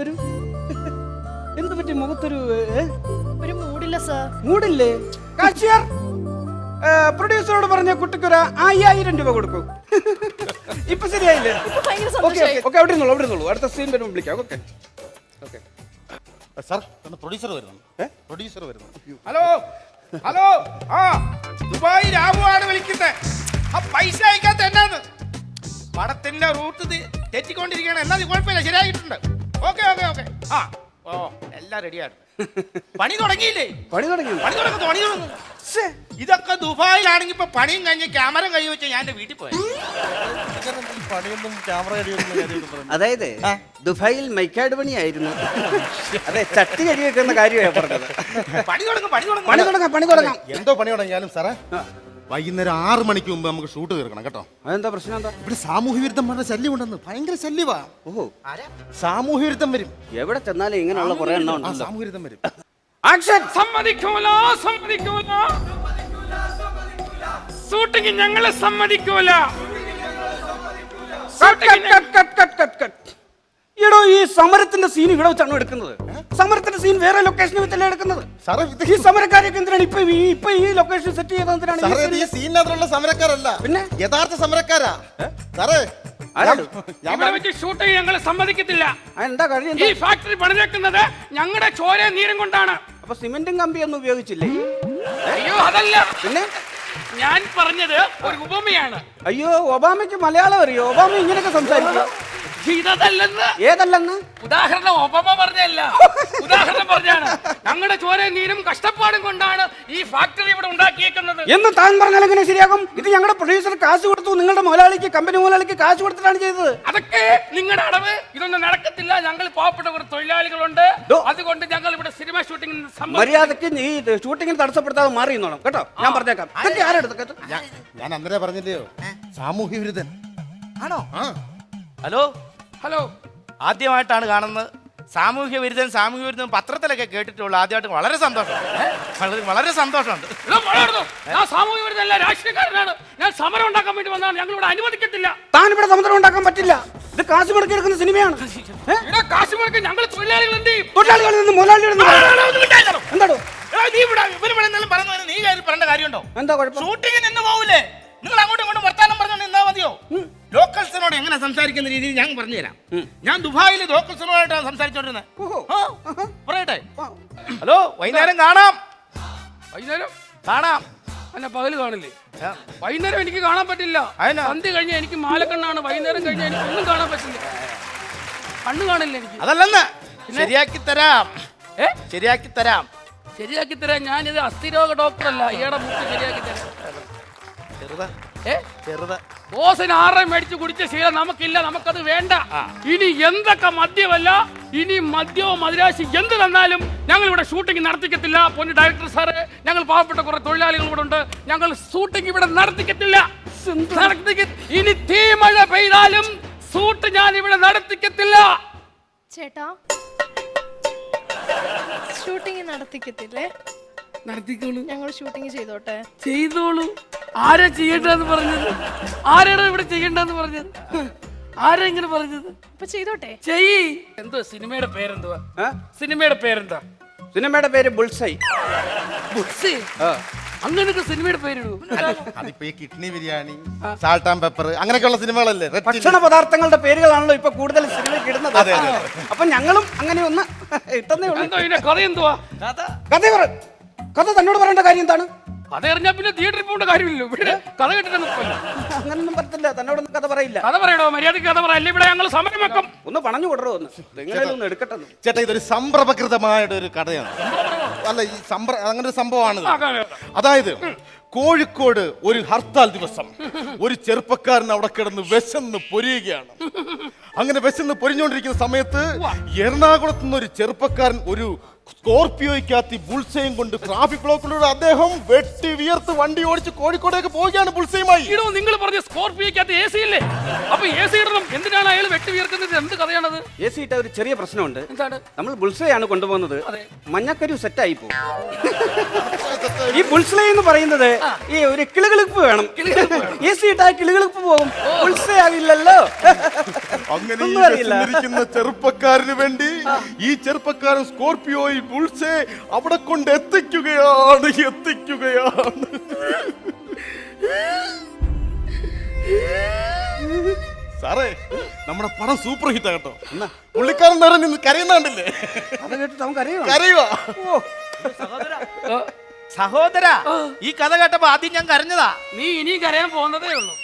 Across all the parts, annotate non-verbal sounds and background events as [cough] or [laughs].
വരൂ. എന്ത് പറ്റി മുഖത്തൊരു ഒരു മൂടില്ല സാർ. മൂടില്ലേ? കാശിയർ പ്രൊഡ്യൂസറോട് പറഞ്ഞ കുട്ടിക്കൊരു അയ്യായിരം രൂപ കൊടുക്കും. ഇപ്പൊ ശരിയായില്ലേ? ഓക്കെ ഓക്കെ അവിടെ ഇരുന്നോളൂ അവിടെ ഇരുന്നോളൂ. അടുത്ത സീൻ വരുമ്പോൾ വിളിക്കാം. ഓക്കെ. ഓക്കെ. സാർ പ്രൊഡ്യൂസർ വരുന്നു. പ്രൊഡ്യൂസർ വരുന്നു. ഹലോ ഹലോ ആ ദുബായ് ആണ് വിളിക്കുന്നത് ആ പൈസ അയക്കാത്ത എന്നാന്ന് പടത്തിന്റെ റൂട്ട് തെറ്റിക്കൊണ്ടിരിക്കുകയാണ്. എന്നാൽ കുഴപ്പമില്ല ശരിയായിട്ടുണ്ട്. Okay okay okay. ആ ഓ എല്ലാം റെഡിയാണ് [laughs] പണി തുടങ്ങിയില്ലേ? പണി തുടങ്ങി. പണി തുടങ്ങുന്നു പണി തുടങ്ങുന്നു. ശ്ശേ, ഇതൊക്കെ ദുബായിലാണെങ്കിൽ ഇപ്പൊ പണിയും കഴിഞ്ഞ് ക്യാമറ കൈ വെച്ച് ഞാൻ എന്റെ വീട്ടിൽ പോയി. പണിയൊന്നും ക്യാമറ അടിയൊന്നും കാര്യമൊന്നും പറയുന്നത്? അതായത് ദുബായിൽ മൈക്കാട് പണിയായിരുന്നു. അതെ ചട്ടി കരി വെക്കുന്ന കാര്യമാണ് പറഞ്ഞത്. പണി തുടങ്ങും പണി തുടങ്ങും. പണി തുടങ്ങാം പണി തുടങ്ങാം. എന്തോ പണി തുടങ്ങിയാലും സാറേ? വൈകുന്നേരം ആറ് മണിക്ക് മുമ്പ് നമുക്ക് ഷൂട്ട് തീർക്കണം കേട്ടോ. അതെന്താ പ്രശ്നം? എന്താ? ഇവിടെ സാമൂഹ്യ വിരുദ്ധം പറഞ്ഞ ശല്യം ഉണ്ടെന്ന്. ഭയങ്കര ശല്യവാ. ഓഹോ. സാമൂഹ്യ വിരുദ്ധം വരും. എവിടെ ചെന്നാലും ഇങ്ങനെയുള്ള കുറെ എണ്ണം ആ ഉണ്ടല്ലോ. സാമൂഹ്യ വിരുദ്ധം വരും. ആക്ഷൻ! സമ്മതിക്കൂല സമ്മതിക്കൂല. ഷൂട്ടിങ് ഞങ്ങളെ സമ്മതിക്കൂല. Cut, cut, cut, cut, cut, cut, cut. എടോ ഈ സമരത്തിന്റെ സീൻ ഇവിടെ വെച്ചാണ് എടുക്കുന്നത്. സമരത്തിന്റെ സീൻ വേറെ ലൊക്കേഷനിൽ വെച്ചല്ലേ എടുക്കുന്നത്. സാറേ ഇത് ഈ സമരക്കാരൊക്കെ എന്തിനാണ് ഇപ്പൊ ഈ ഇപ്പൊ ഈ ലൊക്കേഷൻ സെറ്റ് ചെയ്തത് എന്തിനാണ് സാറേ ഇത് ഈ സീനിനകത്തുള്ള സമരക്കാരല്ല. പിന്നെ? യഥാർത്ഥ സമരക്കാരാ. സാറേ ആരാണ്? ഇവിടെ വെച്ച് ഷൂട്ടിങ് ഞങ്ങൾ സമ്മതിക്കത്തില്ല. ആ, എന്താ കാര്യം? ഈ ഫാക്ടറി പണിതേക്കുന്നത് ഞങ്ങളുടെ ചോര നീരും കൊണ്ടാണ്. അപ്പൊ സിമെന്റും കമ്പിയൊന്നും ഉപയോഗിച്ചില്ലേ? അയ്യോ അതല്ല. പിന്നെ? ഞാൻ പറഞ്ഞത് ഒരു ഉപമയാണ്. അയ്യോ ഒബാമയ്ക്ക് മലയാളം അറിയോ? ഒബാമ ഇങ്ങനെയൊക്കെ സംസാരിക്കും. ഇതല്ലെന്ന് ഏതല്ലെന്ന്? ഉദാഹരണം ഒബാമ പറഞ്ഞല്ല [laughs] ഉദാഹരണം പറഞ്ഞാണ് ഞങ്ങളുടെ ചോര നീരും കഷ്ടപ്പാടും കൊണ്ടാണ് ഈ ഫാക്ടറി ഇവിടെ ഉണ്ടാക്കിയേക്കുന്നത്. എന്ന് താൻ പറഞ്ഞാൽ എങ്ങനെ ശരിയാകും? ഇത് ഞങ്ങളുടെ പ്രൊഡ്യൂസർ കാശ് കൊടുത്തു. നിങ്ങളുടെ മുതലാളിക്ക് കമ്പനി മുതലാളിക്ക് കാശ് കൊടുത്തിട്ടാണ് ചെയ്തത്. അതൊക്കെ നിങ്ങളുടെ അടവ്. ഇതൊന്നും നടക്കത്തില്ല. ഞങ്ങൾ പാവപ്പെട്ട ഒരു തൊഴിലാളികളുണ്ട്. അതുകൊണ്ട് ഞങ്ങൾ ഇവിടെ സിനിമ ഷൂട്ടിംഗ് മര്യാദയ്ക്ക് ഈ ഷൂട്ടിങ്ങിന് തടസ്സപ്പെടുത്താതെ മാറി എന്നോളാം കേട്ടോ? ഞാൻ പറഞ്ഞേക്കാം. ഇതൊക്കെ ആരെടുത്തു ഞാൻ- ഞാൻ അന്നേരം പറഞ്ഞില്ലയോ? സാമൂഹ്യ വിരുദ്ധൻ ആണോ? ഹലോ? ഹലോ ആദ്യമായിട്ടാണ് കാണുന്നത്. സാമൂഹ്യ വിരുദ്ധൻ സാമൂഹ്യ വിരുദ്ധൻ പത്രത്തിലൊക്കെ കേട്ടിട്ടുള്ളൂ ആദ്യമായിട്ട് വളരെ സന്തോഷം. വളരെ വളരെ സന്തോഷമുണ്ട്. ഞാൻ സാമൂഹ്യ വിരുദ്ധല്ല രാഷ്ട്രീയക്കാരനാണ്. ഞാൻ സമരം ഉണ്ടാക്കാൻ വേണ്ടി വന്നാണ് ഞങ്ങൾ ഇവിടെ അനുവദിക്കത്തില്ല. താൻ ഇവിടെ സമരം ഉണ്ടാക്കാൻ പറ്റില്ല. ഇത് കാശ് മുടക്കി എടുക്കുന്ന സിനിമയാണ്? ഇവിടെ കാശ് മുടക്കി ഞങ്ങൾ തൊഴിലാളികൾ എന്ത് ചെയ്യും? തൊഴിലാളികളിൽ നിന്ന് മുതലാളികളിൽ നിന്ന് എന്താടോ? നീ ഇവിടെ ഇവർ എന്തെങ്കിലും പറഞ്ഞു നീ പറയേണ്ട കാര്യമുണ്ടോ? എന്താ കുഴപ്പം? ഷൂട്ടിങ്ങിന് നിന്ന് പോവില്ലേ? നിങ്ങൾ അങ്ങോട്ടും ഇങ്ങോട്ടും വർത്താനം പറഞ്ഞു നിന്നാ മതിയോ? ലോക്കൽസിനോട് എങ്ങനെ സംസാരിക്കുന്ന രീതിയിൽ ഞാൻ പറഞ്ഞുതരാം. ഞാൻ ദുബായിൽ ലോക്കൽസിനോടായിട്ടാണ് സംസാരിച്ചോണ്ടിരുന്നത് പറയട്ടെ. ഹലോ വൈകുന്നേരം കാണാം. വൈകുന്നേരം? കാണാം. അല്ല പകൽ കാണില്ലേ? വൈകുന്നേരം എനിക്ക് കാണാൻ പറ്റില്ല? സന്ധ്യ കഴിഞ്ഞ എനിക്ക് മാലക്കണ്ണാണ്. വൈകുന്നേരം കഴിഞ്ഞ എനിക്ക് ഒന്നും കാണാൻ പറ്റില്ല. കണ്ണു കാണില്ല എനിക്ക്? അതല്ലെന്ന്. ശരിയാക്കി തരാം. ഏ? ശരിയാക്കി തരാം. ശരിയാക്കി തരാം ഞാനിത് അസ്ഥിരോഗ ഡോക്ടറല്ല. ഇയാടെ മുക്ക് ശരിയാക്കി തരാം. ചെറുത. ഏ? ചെറുത. ഓസിന് ആറെ മേടിച്ച് കുടിച്ച ശീലം നമുക്കില്ല നമുക്കത് വേണ്ട. ഇനി എന്തൊക്കെ മദ്യമല്ല ഇനി മദ്യവും മദിരാശി എന്ത് തന്നാലും ഞങ്ങൾ ഇവിടെ ഷൂട്ടിംഗ് നടത്തിക്കത്തില്ല. പൊന്നു ഡയറക്ടർ സാറ് ഞങ്ങൾ പാവപ്പെട്ട കുറെ തൊഴിലാളികൾ ഇവിടെ ഉണ്ട്. ഞങ്ങൾ ഷൂട്ടിംഗ് ഇവിടെ നടത്തിക്കത്തില്ല. നടത്തിക്ക ഇനി തീമഴ പെയ്താലും ഷൂട്ട് ഞാൻ ഇവിടെ നടത്തിക്കത്തില്ല. ചേട്ടാ ഷൂട്ടിംഗ് നടത്തിക്കത്തില്ലേ? നടത്തിക്കോളൂ. ഞങ്ങൾ ഷൂട്ടിംഗ് ചെയ്തോട്ടെ. ചെയ്തോളൂ. ആരാ ചെയ്യണ്ടെന്ന് പറഞ്ഞത്? ആരാണ് ഇവിടെ ചെയ്യണ്ടെന്ന് പറഞ്ഞത്? ആരാ ഇങ്ങനെ പറഞ്ഞത്? അപ്പൊ ചെയ്തോട്ടെ. ചെയ്യ്. എന്തോ സിനിമയുടെ പേരെന്തുവാ? ഏ? സിനിമയുടെ പേരെന്താ? സിനിമയുടെ പേര് ബുൾസൈ. ബുക്സി അങ്ങനെയൊക്കെ സിനിമയുടെ പേരിടൂ. അതിപ്പോ ഈ kidney biryani salt and pepper അങ്ങനെയൊക്കെയുള്ള സിനിമകളല്ലേ? Red Chilli. ഭക്ഷണ പദാർത്ഥങ്ങളുടെ പേരുകളാണല്ലോ ഇപ്പൊ കൂടുതൽ സിനിമയ്ക്ക് ഇടുന്നത് അതെ, അതെ, അപ്പൊ ഞങ്ങളും അങ്ങനെ ഒന്ന് ഇട്ടെന്നേ ഉള്ളൂ. എന്തോ ഇതിന്റെ കഥ എന്തുവാ? കഥ പറ. കഥ തന്നോട് പറയേണ്ട കാര്യം എന്താണ്? കഥ അറിഞ്ഞാ പിന്നെ തിയേറ്ററിൽ പോകേണ്ട കാര്യമില്ലല്ലോ. ഇവിടെ കഥ കേട്ടിട്ട് അങ്ങനൊന്നും പറ്റത്തില്ല. തന്നോട് കഥ പറയില്ല. കഥ പറയണോ? മര്യാദയ്ക്ക് കഥ പറ. അല്ലേ ഇവിടെ ഞങ്ങൾ സമരം വെക്കും. ഒന്ന് പണഞ്ഞു കൊടുറോ ഒന്ന്. എങ്ങനെയാലും ഒന്ന് എടുക്കട്ടെ ഒന്ന്. ചേട്ടാ ഇതൊരു സംഭ്രമകൃതമായിട്ട് ഒരു കഥയാണ്. അല്ല ഈ സംഭ്ര അങ്ങനെ ഒരു സംഭവമാണ്. അതായത് കോഴിക്കോട് ഒരു ഹർത്താൽ ദിവസം ഒരു ചെറുപ്പക്കാരൻ അവിടെ കിടന്ന് വിശന്ന് പൊരിയുകയാണ്. അങ്ങനെ വിശന്ന് പൊരിഞ്ഞുകൊണ്ടിരിക്കുന്ന സമയത്ത് എറണാകുളത്ത് നിന്ന് ഒരു ചെറുപ്പക്കാരൻ ഒരു സ്കോർപിയോയ്ക്കകത്ത് ബുൾസയും കൊണ്ട് ട്രാഫിക് ബ്ലോക്കിലൂടെ അദ്ദേഹം വെട്ടി വിയർത്ത് വണ്ടി ഓടിച്ച് കോഴിക്കോടേക്ക് പോവുകയാണ് ബുൾസയുമായി. ഇടോ നിങ്ങൾ പറഞ്ഞ സ്കോർപ്പിയോയ്ക്കകത്ത് എ സി ഇല്ലേ? അപ്പൊ എ സി ഇടണം. എന്തിനാണ് അയാൾ വെട്ടി വിയർക്കുന്നത്? എന്ത് കഥയാണത്? എ സി ഇട്ട ഒരു ചെറിയ പ്രശ്നമുണ്ട്. എന്താണ്? നമ്മൾ ബുൾസയാണ് കൊണ്ടുപോകുന്നത്. അതെ. മഞ്ഞക്കരു സെറ്റായി പോകും. [laughs] ഈ ബുൾസ്ലേ എന്ന് പറയുന്നത് ഈ ഒരു കിളുകിളിപ്പ് വേണം. എ സി [laughs] ഇട്ടാ കിളുകിളിപ്പ് പോകും. ബുൾസേ ആവില്ലല്ലോ അങ്ങനെ ചെറുപ്പക്കാരന് വേണ്ടി ഈ ചെറുപ്പക്കാരൻ സ്കോർപിയോയിൽ ബുൾസെ അവിടെ കൊണ്ട് എത്തിക്കുകയാണ് എത്തിക്കുകയാണ്. സാറേ നമ്മുടെ പടം സൂപ്പർ ഹിറ്റ് കേട്ടോ. പുള്ളിക്കാരൻ നേരെ നിന്ന് കരയുന്നാണ്ടില്ലേ അത് കേട്ടിട്ട് നമുക്ക് അറിയാം കരയുവാ. സഹോദര ഈ കഥ കേട്ടപ്പോ ആദ്യം ഞാൻ കരഞ്ഞതാ. നീ ഇനിയും കരയാൻ പോകുന്നതേ ഉള്ളൂ.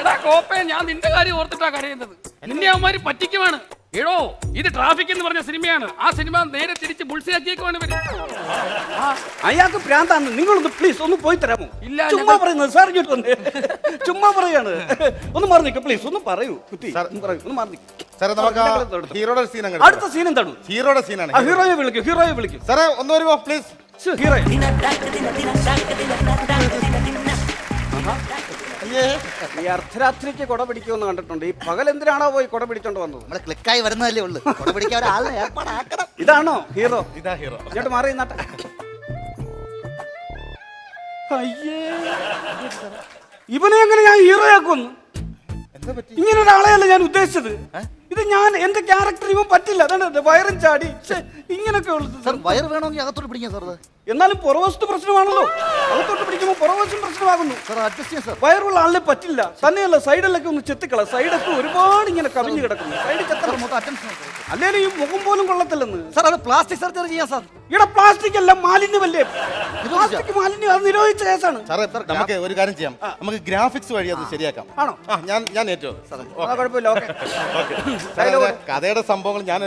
എടാ കോപ്പേ ഞാൻ നിന്റെ കാര്യം ഓർത്തിട്ടാ കരയുന്നത്. നിന്നെ അവന്മാര് പറ്റിക്കുവാണ്. എടോ ഇത് ട്രാഫിക് എന്ന് പറഞ്ഞ സിനിമയാണ് ആ സിനിമ നേരെ തിരിച്ച് ബുൾസിയാക്കിയേക്കുവാണ് ഇവർ അയാൾക്ക് ഭ്രാന്താന്ന് നിങ്ങളൊന്ന് പ്ലീസ് ഒന്ന് പോയി തരാമോ ഇല്ല, ചുമ്മാ പറയുന്നത് സാർ ഇങ്ങോട്ട് വന്നേ ചുമ്മാ പറയാണ് ഒന്ന് മാറി നിൽക്കും പ്ലീസ് ഒന്ന് പറയൂ കുട്ടി പറയൂ ഒന്ന് മാറി നിൽക്ക്. സാറേ നമുക്ക് ആ ഇതിനകത്ത് എടുത്തോ. ഹീറോയുടെ സീൻ അങ്ങ് അടുത്ത സീൻ എന്താണ് ഹീറോയുടെ സീനാണ് ഹീറോയെ വിളിക്കും ഹീറോയെ വിളിക്കും സാറേ ഒന്ന് വരുമോ പ്ലീസ് ഹീറോ അയ്യേ ഈ അർദ്ധരാത്രിക്ക് കൊട പിടിക്കുമെന്ന് കണ്ടിട്ടുണ്ട്. ഈ പകൽ എന്തിനാണോ പോയി കൊട പിടിച്ചോണ്ട് വന്നത്? നമ്മൾ ക്ലിക്കായി വരുന്നതല്ലേ ഉള്ളു. കൊട പിടിക്കാൻ ഒരാളിനെ ഏർപ്പാടാക്കണം. ഇതാണോ ഹീറോ? ഇതാ ഹീറോ. ഇങ്ങോട്ട് മാറി നട്ട അയ്യേ. ഇവനെ എങ്ങനെ ഞാൻ ഹീറോ ആക്കുന്നു എന്താ പറ്റി? ഇങ്ങനെ ഒരാളെയല്ല ഞാൻ ഉദ്ദേശിച്ചത്. ഇത് ഞാൻ എന്റെ ക്യാരക്ടർ ഇവൻ പറ്റില്ല. അതാണ് വയറും ചാടി. ഇങ്ങനൊക്കെ ഉള്ളത്. സാർ വയർ വേണമെങ്കിൽ അകത്തോട്ട് പിടിക്കാം സാർ. എന്നാലും പുറവശത്ത് പ്രശ്നമാണല്ലോ. അകത്തോട്ട് പിടിക്കുമ്പോൾ പുറവശം പ്രശ്നമാകുന്നു. സാർ അഡ്ജസ്റ്റ് ചെയ്യാം സാർ. വയറുള്ള ആളിനെ പറ്റില്ല. തന്നെയല്ല സൈഡിലൊക്കെ ഒന്ന് ചെത്തിക്കള. സൈഡൊക്കെ ഒരുപാട് ഇങ്ങനെ കവിഞ്ഞു കിടക്കുന്നു. സൈഡ് ചെത്തണം. അല്ലെങ്കിൽ ഈ മുഖം പോലും കൊള്ളത്തില്ലെന്ന്. സാർ അത് പ്ലാസ്റ്റിക് സർജറി ചെയ്യാം സാർ. ഇവിടെ പ്ലാസ്റ്റിക് എല്ലാം മാലിന്യമല്ലേ? പ്ലാസ്റ്റിക് മാലിന്യം അത് നിരോധിച്ച കേസാണ്. സാറേ നമുക്ക് ഒരു കാര്യം ചെയ്യാം. നമുക്ക് ഗ്രാഫിക്സ് വഴി അത് ശരിയാക്കാം. ആണോ? ആ ഞാൻ ഞാൻ ഏറ്റവും കുഴപ്പമില്ല [laughs] കഥയുടെ സംഭവങ്ങൾ ഞാൻ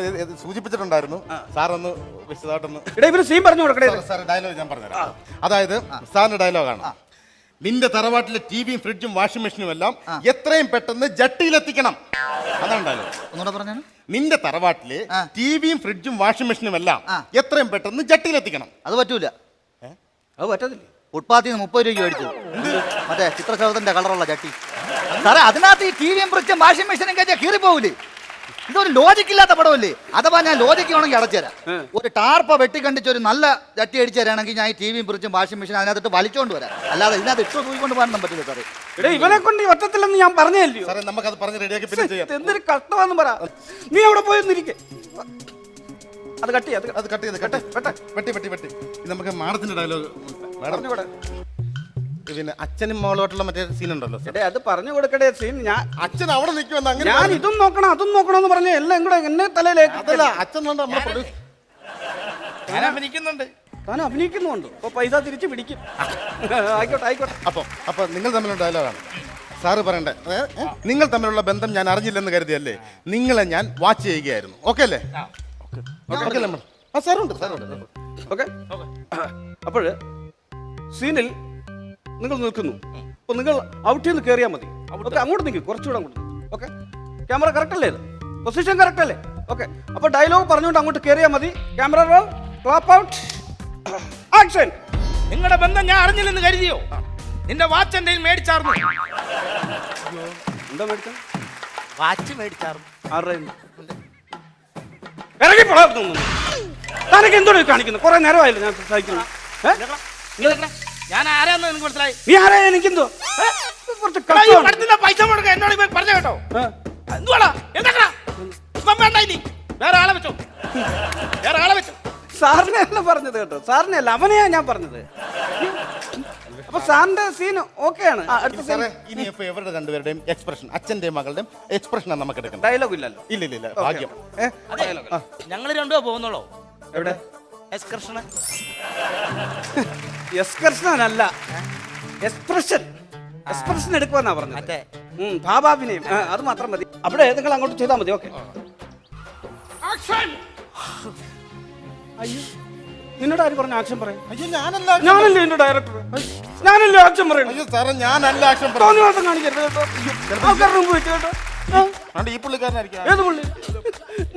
സൂചിപ്പിച്ചിട്ടുണ്ടായിരുന്നു. സാർ ഒന്ന് വിശദമായിട്ടൊന്ന് ഇവിടെ ഇവർ സീൻ പറഞ്ഞു കൊടുക്കണേ സാർ- ഡയലോഗ് ഞാൻ പറഞ്ഞുതരാം. അതായത് സാറിന്റെ ഡയലോഗാണ് നിന്റെ തറവാട്ടിലെ ടിവിയും ഫ്രിഡ്ജും വാഷിംഗ് മെഷീനും എല്ലാം എത്രയും പെട്ടെന്ന് ജട്ടിയിലെത്തിക്കണം. അതാണ് ഡയലോഗ് ഒന്നുകൂടെ പറഞ്ഞാണ് നിന്റെ തറവാട്ടിൽ ടിവിയും ഫ്രിഡ്ജും വാഷിംഗ് മെഷീനും എല്ലാം എത്രയും പെട്ടെന്ന് ജട്ടിയിലെത്തിക്കണം അത് പറ്റൂല. അത് പറ്റത്തില്ല. ഫുട്പാത്തിൽ നിന്ന് മുപ്പത് രൂപ മേടിച്ചു. മറ്റേ ചിത്രശോധന്റെ കളറുള്ള ചട്ടി സാറേ അതിനകത്ത് ഈ ടിവിയും ഫ്രിഡ്ജും വാഷിംഗ് മെഷീനും കഴിച്ചാൽ കീറിപ്പോവില്ലേ ഇതൊരു ലോജിക് ഇല്ലാത്ത പടമല്ലേ? അഥവാ ഞാൻ ലോജിക് വേണമെങ്കിൽ അടച്ചുതരാം ഒരു ടാർപ്പ വെട്ടിക്കണ്ടിച്ച് ഒരു നല്ല ചട്ടി അടിച്ചു തരാണെങ്കിൽ ഞാൻ ഈ ടി വിയും ഫ്രിഡ്ജും വാഷിംഗ് മെഷീൻ അതിനകത്ത് വലിച്ചോണ്ട് വരാം. അല്ലാതെ ഇതിനകത്ത് ഇട്ട് തൂക്കിക്കൊണ്ട് പോകാനൊന്നും പറ്റില്ല സാറേ. ഇവിടെ ഇവനെ കൊണ്ട് ഈ ഒറ്റത്തില്ലെന്ന് ഞാൻ പറഞ്ഞല്ലോ സാറേ അത് പറഞ്ഞ് റെഡിയാക്കി പിന്നെ ചെയ്യാം. എന്തൊരു കഷ്ടമാണെന്ന് പറ. നീ അവിടെ പോയി നിരിക്കെ അത് കട്ട് ചെയ്യാം അത് കട്ട് ചെയ്ത് കട്ടെ വെട്ടി വെട്ടി വെട്ടി. നമുക്ക് മാഡത്തിന്റെ ഡയലോഗ് മാഡം പിന്നെ അച്ഛനും മോളോട്ടുള്ള മറ്റേ സീൻ ഉണ്ടല്ലോ എടേ അത് പറഞ്ഞു കൊടുക്കടേ സീൻ ഞാൻ അച്ഛൻ അവിടെ നിൽക്കുമെന്ന് അങ്ങനെ ഞാൻ ഇതും നോക്കണം അതും നോക്കണം എന്ന് പറഞ്ഞ എല്ലാം കൂടെ എന്നെ തലയിലേക്ക് അതല്ല അച്ഛൻ വേണ്ട നമ്മുടെ പ്രൊഡ്യൂസ് ഞാൻ അഭിനയിക്കുന്നുണ്ട്. താൻ അഭിനയിക്കുന്നുണ്ട് അപ്പൊ പൈസ തിരിച്ച് പിടിക്കും. ആയിക്കോട്ടെ ആയിക്കോട്ടെ. അപ്പൊ അപ്പൊ നിങ്ങൾ തമ്മിലുള്ള ഡയലോഗാണ് സാറ് പറയണ്ടേ? ഏ? ഏ? നിങ്ങൾ തമ്മിലുള്ള ബന്ധം ഞാൻ അറിഞ്ഞില്ലെന്ന് കരുതിയല്ലേ? നിങ്ങളെ ഞാൻ വാച്ച് ചെയ്യുകയായിരുന്നു. ഓക്കെ അല്ലേ? ഓക്കെ അല്ലേ നമ്മൾ ആ സാറുണ്ട് സാറുണ്ട്. ഓക്കെ അപ്പോൾ സീനിൽ നിങ്ങൾ നിൽക്കുന്നു. അപ്പൊ നിങ്ങൾ ഔട്ടിൽ നിന്ന് കയറിയാൽ മതി. ഓക്കെ അങ്ങോട്ട് നിൽക്കും. കുറച്ചുകൂടെ അങ്ങോട്ട് ഓക്കെ? ക്യാമറ കറക്റ്റ് അല്ലേ പൊസിഷൻ കറക്റ്റ് അല്ലേ? ഓക്കെ. അപ്പൊ ഡയലോഗ് പറഞ്ഞുകൊണ്ട് അങ്ങോട്ട് കയറിയാൽ മതി. Camera roll clap out action നിങ്ങളുടെ ബന്ധം ഞാൻ അറിഞ്ഞില്ലെന്ന് കരുതിയോ? നിന്റെ വാച്ച് എന്റെ മേടിച്ചാർന്നു? എന്താ മേടിച്ച? വാച്ച് മേടിച്ചാർന്നു? ഇറങ്ങി പോടാ എന്തോ കാണിക്കുന്നു? കുറെ നേരമായില്ല ഞാൻ സഹിക്കുന്നു? ഞാൻ ആരാന്ന് നിനക്ക് മനസ്സിലായി? നീ ആരാ? എനിക്കെന്തോ? ഏ? കുറച്ച് ഈ കഷ്ടമാണ്. പടത്തിന്റെ പൈസ മുടക്ക എന്നോട് ഇപ്പൊ പറഞ്ഞ കേട്ടോ. ഏ? എന്തുവാടാ? എന്താ ഇപ്പം വേണ്ട ഇനി. വേറെ ആളെ വെച്ചോ. വേറെ ആളെ വെച്ചോ. സാറിനെ അല്ല പറഞ്ഞത് കേട്ടോ. സാറിനെ അല്ല അവനെയാ ഞാൻ പറഞ്ഞത്. അപ്പൊ സാറിന്റെ സീൻ ഓക്കെയാണ്. അടുത്ത സീൻ സാറേ ഇനി ഇപ്പൊ ഇവരുടെ രണ്ടുപേരുടെയും എക്സ്പ്രഷൻ അച്ഛന്റെയും മകളുടെയും എക്സ്പ്രഷനാണ് നമുക്ക് എടുക്കണം ഡയലോഗ് ഇല്ലല്ലോ. ഇല്ല ഇല്ല ഇല്ല. ഭാഗ്യം. ഏ? അതെ ഞങ്ങൾ രണ്ടുപേർ പോകുന്നുള്ളൂ? എവിടെ? എക്സ്കർഷന് എക്സ്കർഷനല്ല എക്സ്പ്രഷൻ എക്സ്പ്രഷൻ എടുക്കുമെന്നാ പറഞ്ഞത്. ഭാവാഭിനയം. അത് മാത്രം മതി. അവിടെ നിങ്ങൾ അങ്ങോട്ട് ചെയ്താൽ മതി ഓക്കെ. ആക്ഷൻ! അയ്യോ നിന്നോട് ആര് പറഞ്ഞു ആക്ഷൻ പറയാം? അയ്യോ ഞാനല്ല ഞാനല്ലേ എന്റെ ഡയറക്ടർ ഞാനല്ലേ ആക്ഷൻ പറയുന്നത് അയ്യോ സാറേ ഞാനല്ല ആക്ഷൻ തോന്നി മാത്രം കാണിക്കരുത് കേട്ടോ. ആൾക്കാരുടെ മുമ്പ് വെച്ച് കേട്ടോ. ആ, അതുകൊണ്ട് ഈ പുള്ളിക്കാരനായിരിക്കും. ഏത് പുള്ളി?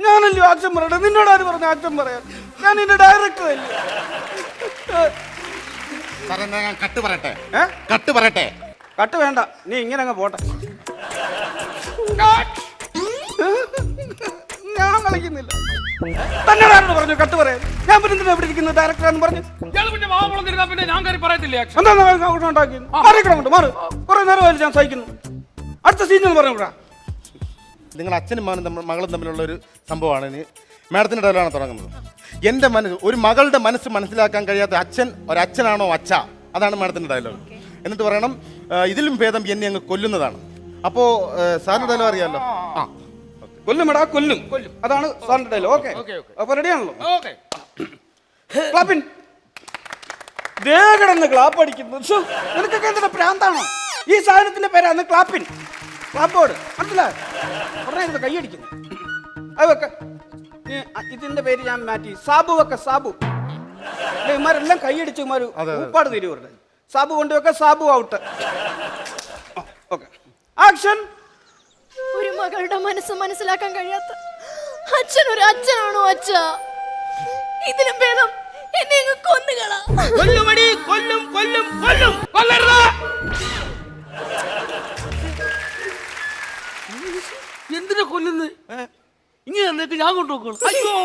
ഞാനല്ലേ ആക്ഷൻ നിന്നോട് ആര് പറഞ്ഞു ആക്ഷൻ പറയാൻ? ഞാൻ എന്റെ ഡയറക്ടർ അല്ലേ? സാറേ എന്നാ ഞാൻ കട്ട് പറയട്ടെ? ഏ? കട്ട് പറയട്ടെ? കട്ട് വേണ്ട. നീ ഇങ്ങനെ അങ്ങ് പോട്ടെ. ഞാൻ കളിക്കുന്നില്ല. തന്നെ ആരോട് പറഞ്ഞു? കട്ട് പറയാൻ ഞാൻ പിന്നെ എവിടെ ഇവിടെ ഇരിക്കുന്നത്? ഡയറക്ടറാന്ന് പറഞ്ഞു. പിന്നെ തിരുന്നാ പിന്നെ ഞാൻ കയറി പറയത്തില്ലേ. എന്താ അങ്ങോട്ട് ഉണ്ടാക്കിയത്? മാറിക്കണം അങ്ങോട്ട് മാറ്. കുറെ നേരമായാലും ഞാൻ സഹിക്കുന്നു. അടുത്ത സീൻ എന്ന് പറഞ്ഞു നിങ്ങൾ അച്ഛനും മകനും തമ്മിൽ മകളും തമ്മിലുള്ള ഒരു സംഭവമാണ് ഇനി. മാഡത്തിന്റെ ഇടയിലാണ് തുടങ്ങുന്നത്. എന്റെ മനസ്സ് ഒരു മകളുടെ മനസ്സ് മനസ്സിലാക്കാൻ കഴിയാത്ത അച്ഛൻ ഒരച്ഛനാണോ അച്ഛ? അതാണ് മാഡത്തിന്റെ ഡയലോഗ് എന്നിട്ട് പറയണം ഇതിലും ഭേദം എന്നെ അങ്ങ് കൊല്ലുന്നതാണ്. അപ്പോ സാറിന്റെ ഡയലോഗ് അറിയാമല്ലോ ആ. കൊല്ലും എടാ കൊല്ലും. കൊല്ലും. അതാണ് സാറിന്റെ ഡയലോഗ് ഓക്കെ. അപ്പോൾ റെഡിയാണല്ലോ ഓക്കെ. ക്ലാപ്പിൻ. ദേ കിടന്ന് ക്ലാപ്പ് അടിക്കുന്നു. ശ്ശോ, നിനക്കൊക്കെ എന്തിനാ പ്രാന്താണോ? ഈ സാധനത്തിന്റെ പേരാണ് ക്ലാപ്പിൻ. ക്ലാപ്പോട് മനസ്സിലായോ? ഉടനെ കൈയടിക്കുന്നു അത് വെക്ക. ഇതിന്റെ പേര് ഞാൻ മാറ്റി. സാബു വെക്ക സാബു. ഇമാരെല്ലാം കൈയടിച്ച് ഇമാര്. ഉപ്പാട് തിരിവരുടെ സാബു കൊണ്ടുവെക്ക സാബു ഔട്ട് ഓക്കെ ആക്ഷൻ ഒരു മകളുടെ മനസ്സ് മനസ്സിലാക്കാൻ കഴിയാത്ത അച്ഛൻ ഒരു അച്ഛനാണോ അച്ഛ? ഇതിനും ഭേദം എന്നെ അങ്ങ് കൊന്നുകളാ. കൊല്ലുമടി കൊല്ലും കൊല്ലും കൊല്ലും. കൊല്ലരുത്. എന്തിനാ കൊല്ലുന്നത് ഇങ്ങനെ ഞാൻ കൊണ്ടുപോക്കോളൂ. അയ്യോ.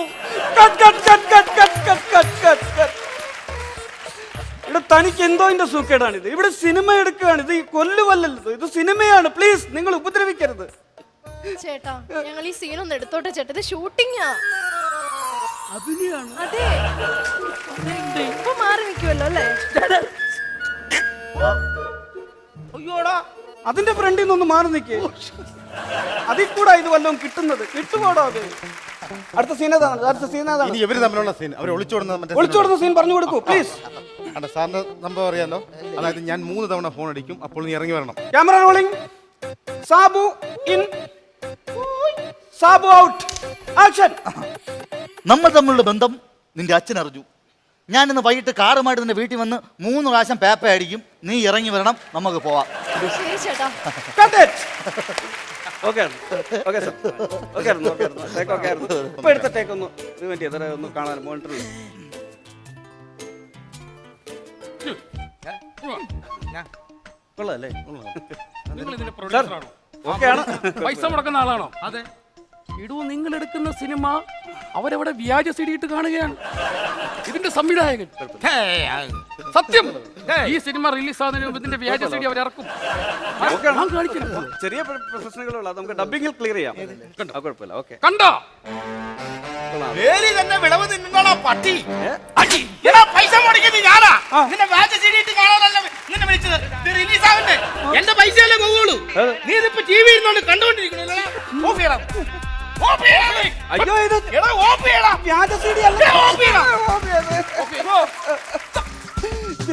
ഇവിടെ തനിക്ക് എന്തോ എന്റെ സൂക്കേടാണിത് ഇവിടെ സിനിമ എടുക്കുകയാണ്. ഇത് ഈ കൊല്ലുവല്ലല്ലോ ഇത് സിനിമയാണ്. പ്ലീസ് നിങ്ങൾ ഉപദ്രവിക്കരുത്. ചേട്ടാ ഞങ്ങൾ ഈ സീൻ ഒന്ന് എടുത്തോട്ടെ ചേട്ടാ. ഇത് ഷൂട്ടിംഗാ അതെ. അല്ലേ? അയ്യോടാ. അതിന്റെ ഫ്രണ്ടിൽ നിന്നൊന്ന് മാറി നിൽക്കേ അതിൽ കൂടെ ഇത് വല്ലതും കിട്ടുന്നത് കിട്ടുമോടോ അത് അടുത്ത സീൻ ഏതാണ് അടുത്ത സീൻ ഏതാണ് ഇനി ഇവർ തമ്മിലുള്ള സീൻ അവർ ഒളിച്ചോടുന്ന മറ്റേ ഒളിച്ചോടുന്ന സീൻ പറഞ്ഞു കൊടുക്കൂ പ്ലീസ് അല്ല സാറിന്റെ നമ്പർ അറിയാലോ അതായത് ഞാൻ മൂന്ന് തവണ ഫോൺ അടിക്കും അപ്പോൾ നീ ഇറങ്ങി വരണം camera rolling Sabu in Sabu out action നമ്മൾ തമ്മിലുള്ള ബന്ധം നിന്റെ അച്ഛൻ അറിഞ്ഞു ഞാൻ ഇന്ന് വൈകിട്ട് കാറുമായിട്ട് നിന്റെ വീട്ടിൽ വന്ന് മൂന്ന് പ്രാവശ്യം പേപ്പ അടിക്കും നീ ഇറങ്ങി വരണം നമുക്ക് പോവാം ശരി ചേട്ടാ ഓക്കെ ഓക്കെ സർ ഓക്കെ ആയിരുന്നു ഓക്കെ ആയിരുന്നു ടേക്ക് ഓക്കെ ആയിരുന്നു ഇപ്പൊ എടുത്ത ടേക്ക് ഒന്ന്. റിവെന്റ് ചെയ്തേ ഒന്ന് കാണാൻ മോണിറ്ററിൽ കൊള്ളാല്ലേ? നിങ്ങൾ ഇതിന്റെ പ്രൊഡ്യൂസർ ആണോ? ഓക്കെ ആണ്. പൈസ മുടക്കുന്ന ആളാണോ? അതെ. ഇടൂ നിങ്ങൾ എടുക്കുന്ന സിനിമ അവരവിടെ വ്യാജ സിടിയിട്ട് കാണുകയാണ്. ഇതിന്റെ സംവിധായകൻ. സത്യം. ഈ സിനിമ റിലീസ് ആകുന്നതിന് മുമ്പ് ഇതിന്റെ വ്യാജ സീഡി അവർ ഇറക്കും ഞാൻ ചെറിയ പ്രശ്നങ്ങളുള്ള നമുക്ക് ഡബിങ്ങിൽ ക്ലിയർ ചെയ്യാം. ആ കുഴപ്പമില്ല. ഓക്കെ കണ്ടോ? വേലി തന്നെ വിളവ് പട്ടി. അടി. എടാ പൈസ മുടക്കിയത് ഞാനാ. നിന്നെ കാണാനല്ല നിന്നെ വിളിച്ചത്. ഇത് റിലീസ് ആവണ്ടേ? എന്റെ പൈസയല്ലേ നീ ഇതിപ്പോ ടി വി ഇരുന്നോണ്ട് കണ്ടോണ്ടിരിക്കണല്ലോ ഓഫ് ചെയ്യണം അയ്യോ ഇത് വ്യാജ സീഡി അല്ല.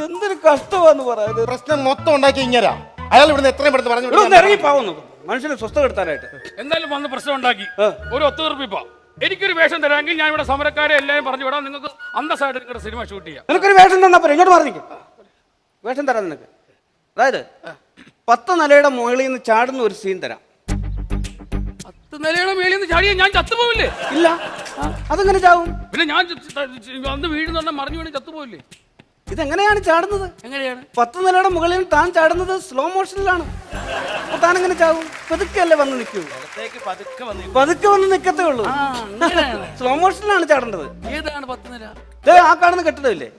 എന്തൊരു കഷ്ടമാന്ന് പറയാത് പ്രശ്നം മൊത്തം ഉണ്ടാക്കി ഇങ്ങനെ. അയാൾ ഇവിടുന്ന് എത്രയും പെട്ടെന്ന് പറഞ്ഞു ഒന്ന് ഇറങ്ങി പാവുന്നു മനുഷ്യനെ സ്വസ്ഥ എടുത്താനായിട്ട് എന്തായാലും വന്ന് പ്രശ്നം ഉണ്ടാക്കി. ആ. ഒരു ഒത്തുതീർപ്പിപ്പ എനിക്കൊരു വേഷം തരാമെങ്കിൽ ഞാൻ ഇവിടെ സമരക്കാരെ എല്ലാവരും പറഞ്ഞു വിടാം. നിങ്ങൾക്ക് അന്തസ്സായിട്ട് നിങ്ങളുടെ സിനിമ ഷൂട്ട് ചെയ്യാം. നിനക്കൊരു വേഷം തന്നാ പോരെ. ഇങ്ങോട്ട് മാറി നിൽക്കും വേഷം തരാം നിനക്ക്. അതായത് പത്ത് നിലയുടെ മുകളിൽ നിന്ന് ചാടുന്ന ഒരു സീൻ തരാം. നിലയുടെ മേളിൽ നിന്ന് ചാടിയാൽ ഞാൻ ചത്തുപോവില്ലേ? ഇല്ല. അതെങ്ങനെ ചാവും? പിന്നെ ഞാൻ അന്ന് വീഴുന്നുണ്ടെ മറിഞ്ഞു വീണ് ചത്തുപോവില്ലേ? ഇതെങ്ങനെയാണ് ചാടുന്നത്? എങ്ങനെയാണ്? പത്ത് നിലയുടെ മുകളിൽ നിന്ന് താൻ ചാടുന്നത് സ്ലോ മോഷനിലാണ് അപ്പൊ താൻ എങ്ങനെ ചാവും? പതുക്കെയല്ലേ വന്ന് നിൽക്കൂ പതുക്കെ വന്നു പതുക്കെ വന്ന് നിൽക്കത്തേ ഉള്ളൂ. ആ അങ്ങനെയാണ്. [laughs] സ്ലോ മോഷനിലാണ് ചാടേണ്ടത്. ഏതാണ് പത്ത് നില? ദേ ആ കാണുന്ന കെട്ടിടമില്ലേ?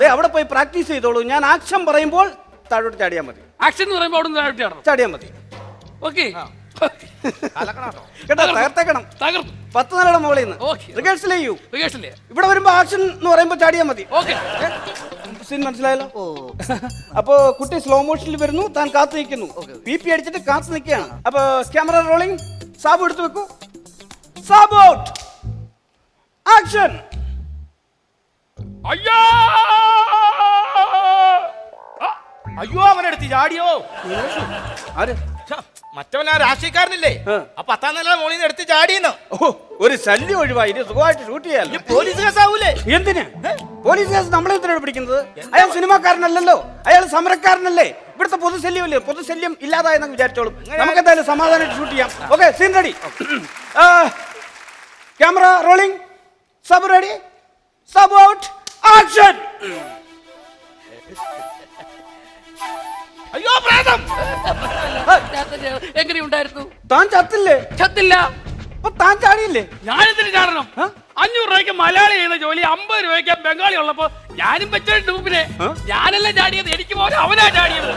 ദേ അവിടെ പോയി പ്രാക്ടീസ് ചെയ്തോളൂ. ഞാൻ ആക്ഷൻ പറയുമ്പോൾ താഴോട്ട് ചാടിയാൽ മതി. ആക്ഷൻ എന്ന് പറയുമ്പോൾ അവിടെ നിന്ന് ചാടണം. ചാടിയാൽ മതി. ഓക്കെ. കേട്ടോ തകർത്തേക്കണം. തകർത്തു. പത്ത് നിലയുടെ മുകളിൽ നിന്ന്. റിഹേഴ്സൽ ചെയ്യൂ. റിഹേഴ്സല്ലേ ഇവിടെ വരുമ്പോ ആക്ഷൻ എന്ന് പറയുമ്പോ ചാടിയാ മതി. ഓക്കെ. സീൻ മനസ്സിലായല്ലോ? അപ്പോ കുട്ടി സ്ലോ മോഷനിൽ വരുന്നു താൻ കാത്തു നിൽക്കുന്നു. പി പി അടിച്ചിട്ട് കാത്തു നിൽക്കുകയാണ്. അപ്പൊ ക്യാമറ റോളിംഗ് സാബു എടുത്തു വെക്കൂ. സാബു ഔട്ട് ആക്ഷൻ അയ്യോ! അയ്യോ അവനെടുത്ത് ചാടിയോ? ആര്? മറ്റവൻ ആ രാഷ്ട്രീയക്കാരനില്ലേ ആ. പത്താം നില മോളിൽ നിന്ന് എടുത്ത് ചാടിയെന്ന്? ഓ ഒരു ശല്യം ഒഴിവായി. ഇനി സുഖമായിട്ട് ഷൂട്ട് ചെയ്യാലോ? പോലീസ് കേസാവൂലേ? എന്തിന്? പോലീസ് കേസ് നമ്മളെ എന്തിനാണ് പിടിക്കുന്നത്? അയാൾ സിനിമാക്കാരനല്ലല്ലോ. അയാൾ സമരക്കാരനല്ലേ. ഇവിടുത്തെ പൊതുശല്യമല്ലേ? പൊതുശല്യം ഇല്ലാതായെന്ന് വിചാരിച്ചോളും. നമുക്ക് എന്തായാലും സമാധാനമായിട്ട് ഷൂട്ട് ചെയ്യാം. Okay scene ready camera rolling. Sub ready. Sub out. Action. [laughs] അയ്യോ പ്രാതം! എങ്ങനെയുണ്ടായിരുന്നു താൻ ചത്തില്ലേ? ചത്തില്ല. അപ്പൊ താൻ ചാടിയില്ലേ? ഞാനെന്തിന് ചാടണം? അഞ്ഞൂറ് രൂപയ്ക്ക് മലയാളി ചെയ്യുന്ന ജോലി അമ്പത് രൂപയ്ക്ക് ബംഗാളി ഉള്ളപ്പോ ഞാനും വെച്ചിട്ടുണ്ട് ഡൂപ്പിനെ ഞാനല്ല ചാടിയത്? എനിക്ക് പോലെ അവനാ ചാടിയത്!